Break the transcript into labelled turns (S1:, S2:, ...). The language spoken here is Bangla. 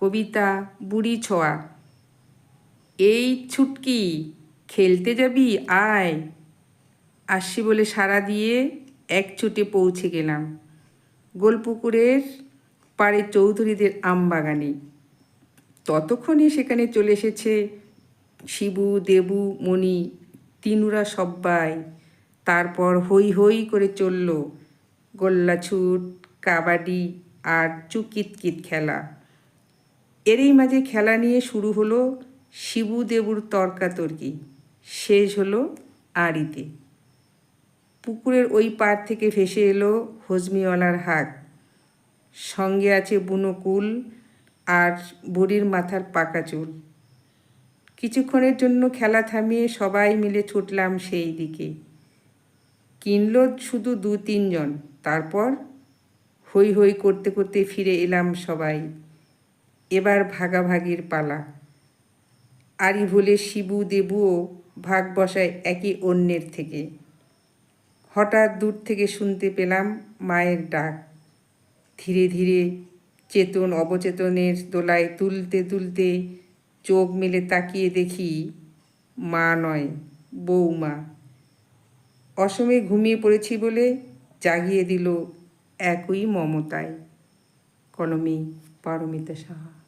S1: কবিতা বুড়ি ছোঁয়া এই ছুটকি খেলতে যাবি? আয়। আসছি বলে সাড়া দিয়ে এক ছুটে পৌঁছে গেলাম। গোলপুকুরের পাড়ে চৌধুরীদের আমবাগানে। ততক্ষণে সেখানে চলে এসেছে শিবু, দেবু, মণি, তিনুরা সব্বাই। তারপর হই হই করে চলল গোল্লাছুট, কাবাডি আর চুকিতকিত খেলা। এরই মাঝে খেলা নিয়ে শুরু হলো শিবু দেবুর তর্কাতর্কি। শেষ হলো আড়িতে পুকুরের ওই পার থেকে ভেসে এলো হজমিওয়ালার হাক সঙ্গে আছে বুনো কুল আর বুড়ির মাথার পাকা চুল। কিছুক্ষণের জন্য খেলা থামিয়ে সবাই মিলে ছুটলাম সেই দিকে। কিনল শুধু দু তিনজন তারপর হই হই করতে করতে ফিরে এলাম সবাই। এবার ভাগাভাগির পালা। আরি ভুলে শিবু দেবুও ভাগ বসায় একই অন্যের থেকে। হঠাৎ দূর থেকে শুনতে পেলাম মায়ের ডাক। ধীরে ধীরে চেতন অবচেতনের দোলায় তুলতে তুলতে চোখ মেলে তাকিয়ে দেখি মা নয় বৌমা অসমে ঘুমিয়ে পড়েছি বলে জাগিয়ে দিল একই মমতায়। কলমে পারমিতা সাহা।